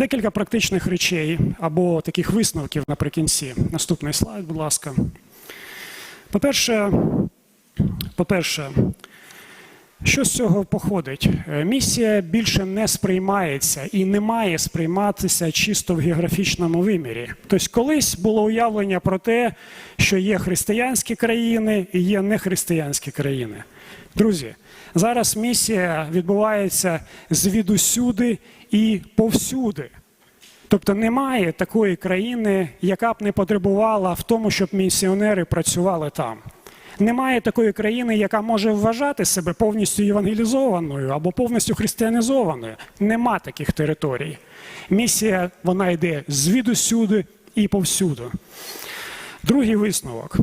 Декілька практичних речей або таких висновків наприкінці. Наступний слайд, будь ласка. По-перше, по-перше, що з цього походить? Е, Місія більше не сприймається і не має сприйматися чисто в географічному вимірі. Тобто, колись було уявлення про те, що є християнські країни і є нехристиянські країни. Друзі, зараз місія відбувається звідусюди і повсюди. Тобто немає такої країни, яка б не потребувала в тому, щоб місіонери працювали там. Немає такої країни, яка може вважати себе повністю євангелізованою або повністю християнізованою. Нема таких територій. Місія вона йде звідусюди і повсюду. Другий висновок.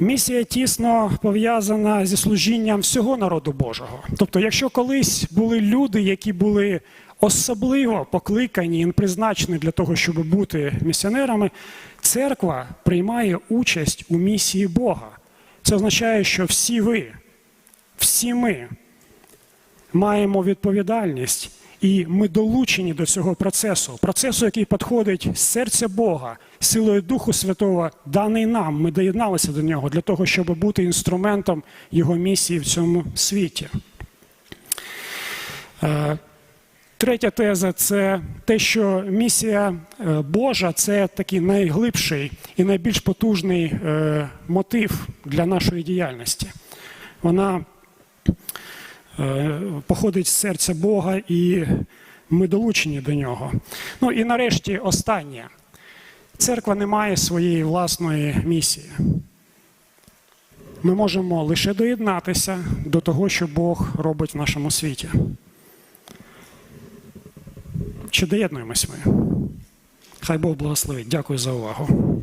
Місія тісно пов'язана зі служінням всього народу Божого. Тобто, якщо колись були люди, які були особливо покликані і призначені для того, щоб бути місіонерами, церква приймає участь у місії Бога. Це означає, що всі ви, всі ми маємо відповідальність, і ми долучені до цього процесу, процесу, який підходить з серця Бога, силою Духу Святого, даний нам. Ми доєдналися до нього для того, щоб бути інструментом його місії в цьому світі. Третя теза це те, що місія е, Божа це такий найглибший і найбільш потужний е, мотив для нашої діяльності. Вона е, походить з серця Бога, і ми долучені до нього. Ну і нарешті останнє. Церква не має своєї власної місії. Ми можемо лише доєднатися до того, що Бог робить в нашому світі. Чи доєднуємось ми? Хай Бог благословить. Дякую за увагу.